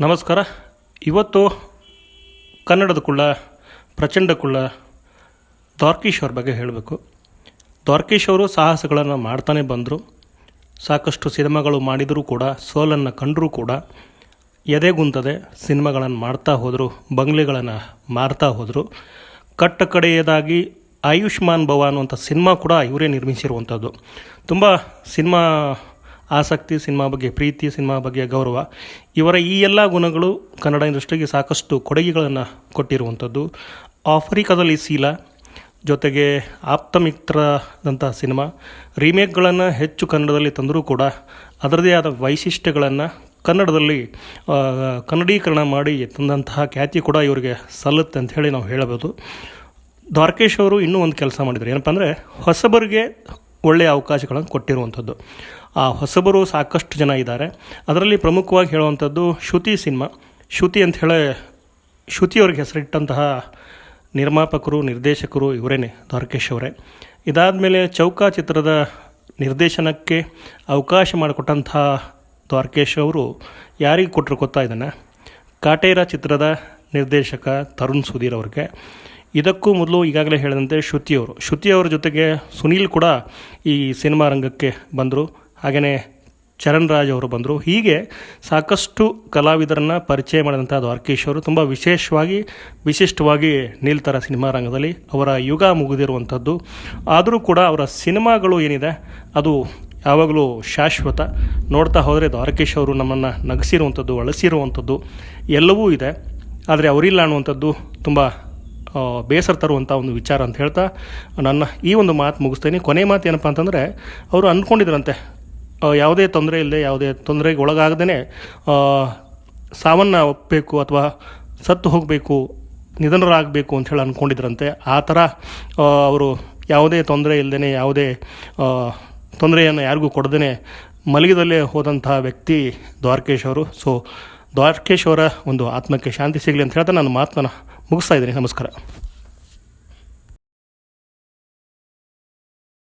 ನಮಸ್ಕಾರ. ಇವತ್ತು ಕನ್ನಡದ ಕುಳ್ಳ ಪ್ರಚಂಡ ಕುಳ್ಳ ದ್ವಾರ್ಕೀಶ್ ಅವ್ರ ಬಗ್ಗೆ ಹೇಳಬೇಕು. ದ್ವಾರ್ಕೀಶ್ ಅವರು ಸಾಹಸಗಳನ್ನು ಮಾಡ್ತಾನೆ ಬಂದರು. ಸಾಕಷ್ಟು ಸಿನಿಮಾಗಳು ಮಾಡಿದರೂ ಕೂಡ, ಸೋಲನ್ನು ಕಂಡರೂ ಕೂಡ ಎದೆಗುಂತದೆ ಸಿನಿಮಾಗಳನ್ನು ಮಾಡ್ತಾ ಹೋದರು, ಬಂಗ್ಲೆಗಳನ್ನು ಮಾರ್ತಾ ಹೋದರು. ಕಟ್ಟ ಕಡೆಯದಾಗಿ ಆಯುಷ್ಮಾನ್ ಭವ ಅನ್ನುವಂಥ ಸಿನಿಮಾ ಕೂಡ ಇವರೇ ನಿರ್ಮಿಸಿರುವಂಥದ್ದು. ತುಂಬ ಸಿನಿಮಾ ಆಸಕ್ತಿ, ಸಿನಿಮಾ ಬಗ್ಗೆ, ಪ್ರೀತಿ, ಸಿನಿಮಾ ಬಗ್ಗೆ ಗೌರವ, ಇವರ ಈ ಎಲ್ಲ ಗುಣಗಳು ಕನ್ನಡ ಇಂಡಸ್ಟ್ರಿಗೆ ಸಾಕಷ್ಟು ಕೊಡುಗೆಗಳನ್ನು ಕೊಟ್ಟಿರುವಂಥದ್ದು. ಆಫ್ರಿಕಾದಲ್ಲಿ ಸೀಲ ಜೊತೆಗೆ ಆಪ್ತಮಿತ್ರದಂಥ ಸಿನಿಮಾ. ರೀಮೇಕ್ಗಳನ್ನು ಹೆಚ್ಚು ಕನ್ನಡದಲ್ಲಿ ತಂದರೂ ಕೂಡ ಅದರದೇ ಆದ ವೈಶಿಷ್ಟ್ಯಗಳನ್ನು ಕನ್ನಡದಲ್ಲಿ ಕನ್ನಡೀಕರಣ ಮಾಡಿ ತಂದಂತಹ ಖ್ಯಾತಿ ಕೂಡ ಇವರಿಗೆ ಸಲ್ಲುತ್ತೆ ಅಂತ ಹೇಳಿ ನಾವು ಹೇಳಬಹುದು. ದ್ವಾರಕೇಶ್ ಅವರು ಇನ್ನೂ ಒಂದು ಕೆಲಸ ಮಾಡಿದರು ಏನಪ್ಪ ಅಂದರೆ ಹೊಸಬರಿಗೆ ಒಳ್ಳೆಯ ಅವಕಾಶಗಳನ್ನು ಕೊಟ್ಟಿರುವಂಥದ್ದು. ಆ ಹೊಸಬರು ಸಾಕಷ್ಟು ಜನ ಇದ್ದಾರೆ. ಅದರಲ್ಲಿ ಪ್ರಮುಖವಾಗಿ ಹೇಳುವಂಥದ್ದು ಶ್ರುತಿ ಸಿನಿಮಾ. ಶ್ರುತಿ ಅಂತ ಹೇಳಿ ಶ್ರುತಿಯವ್ರಿಗೆ ಹೆಸರಿಟ್ಟಂತಹ ನಿರ್ಮಾಪಕರು, ನಿರ್ದೇಶಕರು ಇವರೇನೆ ದ್ವಾರಕೇಶ್ ಅವರೇ. ಇದಾದಮೇಲೆ ಚೌಕ ಚಿತ್ರದ ನಿರ್ದೇಶನಕ್ಕೆ ಅವಕಾಶ ಮಾಡಿಕೊಟ್ಟಂಥ ದ್ವಾರಕೇಶ್ ಅವರು ಯಾರಿಗೆ ಕೊಟ್ಟರು ಗೊತ್ತಾ ಇದನ್ನು? ಕಾಟೇರ ಚಿತ್ರದ ನಿರ್ದೇಶಕ ತರುಣ್ ಸುಧೀರ್ ಅವ್ರಿಗೆ. ಇದಕ್ಕೂ ಮೊದಲು ಈಗಾಗಲೇ ಹೇಳಿದಂತೆ ಶ್ರುತಿಯವರು ಶ್ರುತಿಯವರ ಜೊತೆಗೆ ಸುನೀಲ್ ಕೂಡ ಈ ಸಿನಿಮಾ ರಂಗಕ್ಕೆ ಬಂದರು. ಹಾಗೆಯೇ ಚರಣ್ ರಾಜ್ ಅವರು ಬಂದರು. ಹೀಗೆ ಸಾಕಷ್ಟು ಕಲಾವಿದರನ್ನು ಪರಿಚಯ ಮಾಡಿದಂಥ ದ್ವಾರಕೀಶ್ ಅವರು ತುಂಬ ವಿಶೇಷವಾಗಿ, ವಿಶಿಷ್ಟವಾಗಿ ನಿಲ್ತಾರೆ ಸಿನಿಮಾ ರಂಗದಲ್ಲಿ ಅವರ ಯುಗ ಮುಗಿದಿರುವಂಥದ್ದು ಆದರೂ ಕೂಡ ಅವರ ಸಿನಿಮಾಗಳು ಏನಿದೆ, ಅದು ಯಾವಾಗಲೂ ಶಾಶ್ವತ. ನೋಡ್ತಾ ಹೋದರೆ ದ್ವಾರಕೀಶ್ ಅವರು ನಮ್ಮನ್ನು ನಗಿಸಿರುವಂಥದ್ದು ಅಳಿಸಿರುವಂಥದ್ದು ಎಲ್ಲವೂ ಇದೆ. ಆದರೆ ಅವರಿಲ್ಲ ಅನ್ನುವಂಥದ್ದು ತುಂಬ ಬೇಸರ ತರುವಂಥ ಒಂದು ವಿಚಾರ ಅಂತ ಹೇಳ್ತಾ ನನ್ನ ಈ ಒಂದು ಮಾತು ಮುಗಿಸ್ತೇನೆ. ಕೊನೆ ಮಾತು ಏನಪ್ಪ ಅಂತಂದರೆ, ಅವರು ಅಂದ್ಕೊಂಡಿದ್ರಂತೆ ಯಾವುದೇ ತೊಂದರೆ ಇಲ್ಲದೆ, ಯಾವುದೇ ತೊಂದರೆಗೆ ಒಳಗಾಗದೇ ಸಾವನ್ನು ಒಪ್ಪಬೇಕು ಅಥವಾ ಸತ್ತು ಹೋಗಬೇಕು, ನಿಧನರಾಗಬೇಕು ಅಂತ ಹೇಳಿ ಅಂದ್ಕೊಂಡಿದ್ರಂತೆ ಆ ಥರ ಅವರು ಯಾವುದೇ ತೊಂದರೆ ಇಲ್ಲದೇ ಯಾವುದೇ ತೊಂದರೆಯನ್ನು ಯಾರಿಗೂ ಕೊಡದೇ ಮಲಗಿದಲ್ಲೇ ಹೋದಂತಹ ವ್ಯಕ್ತಿ ದ್ವಾರಕೇಶ್ ಅವರು. ಸೊ, ದ್ವಾರಕೇಶ್ ಅವರ ಒಂದು ಆತ್ಮಕ್ಕೆ ಶಾಂತಿ ಸಿಗಲಿ ಅಂತ ಹೇಳ್ತಾ ನಾನು ಮಾತನ್ನ ಮುಗಿಸ್ತಾ ಇದ್ದೀನಿ. ನಮಸ್ಕಾರ.